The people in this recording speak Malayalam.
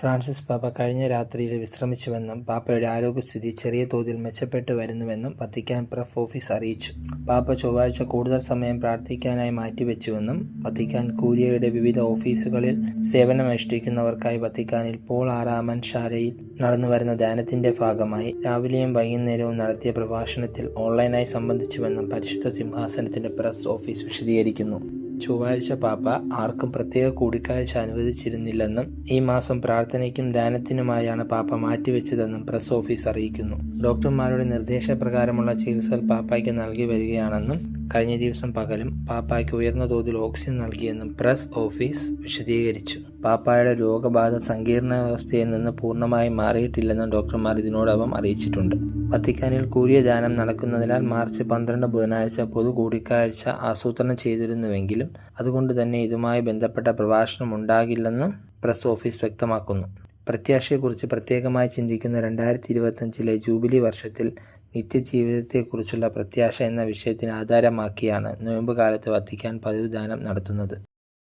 ഫ്രാൻസിസ് പാപ്പ കഴിഞ്ഞ രാത്രിയിൽ വിശ്രമിച്ചുവെന്നും പാപ്പയുടെ ആരോഗ്യസ്ഥിതി ചെറിയ തോതിൽ മെച്ചപ്പെട്ടു വരുന്നുവെന്നും വത്തിക്കാൻ പ്രഫ് ഓഫീസ് അറിയിച്ചു. പാപ്പ ചൊവ്വാഴ്ച കൂടുതൽ സമയം പ്രാർത്ഥിക്കാനായി മാറ്റിവെച്ചുവെന്നും വത്തിക്കാൻ കൂരിയയുടെ വിവിധ ഓഫീസുകളിൽ സേവനമനുഷ്ഠിക്കുന്നവർക്കായി വത്തിക്കാനിൽ പോൾ ആറാമൻ ശാലയിൽ നടന്നുവരുന്ന ധ്യാനത്തിന്റെ ഭാഗമായി രാവിലെയും വൈകുന്നേരവും നടത്തിയ പ്രഭാഷണത്തിൽ ഓൺലൈനായി സംബന്ധിച്ചുവെന്നും പരിശുദ്ധ സിംഹാസനത്തിന്റെ പ്രസ് ഓഫീസ് വിശദീകരിക്കുന്നു. ചൊവ്വാഴ്ച പാപ്പ ആർക്കും പ്രത്യേക കൂടിക്കാഴ്ച അനുവദിച്ചിരുന്നില്ലെന്നും ഈ മാസം പ്രാർത്ഥനയ്ക്കും ദാനത്തിനുമായാണ് പാപ്പ മാറ്റിവെച്ചതെന്നും പ്രസ് ഓഫീസ് അറിയിക്കുന്നു. ഡോക്ടർമാരുടെ നിർദ്ദേശപ്രകാരമുള്ള ചികിത്സകൾ പാപ്പായ്ക്ക് നൽകി വരികയാണെന്നും കഴിഞ്ഞ ദിവസം പകലും പാപ്പായ്ക്ക് ഉയർന്ന തോതിൽ ഓക്സിജൻ നൽകിയെന്നും പ്രസ് ഓഫീസ് വിശദീകരിച്ചു. പാപ്പായുടെ രോഗബാധ സങ്കീർണാവസ്ഥയിൽ നിന്ന് പൂർണമായി മാറിയിട്ടില്ലെന്നും ഡോക്ടർമാർ ഇതിനോടകം അറിയിച്ചിട്ടുണ്ട്. വത്തിക്കാനിൽ കൂടിയ ദാനം നടക്കുന്നതിനാൽ മാർച്ച് പന്ത്രണ്ട് ബുധനാഴ്ച പൊതു കൂടിക്കാഴ്ച ആസൂത്രണം ചെയ്തിരുന്നുവെങ്കിലും അതുകൊണ്ട് തന്നെ ഇതുമായി ബന്ധപ്പെട്ട പ്രഭാഷണം ഉണ്ടാകില്ലെന്നും പ്രസ് ഓഫീസ് വ്യക്തമാക്കുന്നു. പ്രത്യാശയെക്കുറിച്ച് പ്രത്യേകമായി ചിന്തിക്കുന്ന രണ്ടായിരത്തി ഇരുപത്തഞ്ചിലെ ജൂബിലി വർഷത്തിൽ നിത്യജീവിതത്തെക്കുറിച്ചുള്ള പ്രത്യാശ എന്ന വിഷയത്തിന് ആധാരമാക്കിയാണ് നോയമ്പുകാലത്ത് വത്തിക്കാൻ പതിവ് ദാനം നടത്തുന്നത്.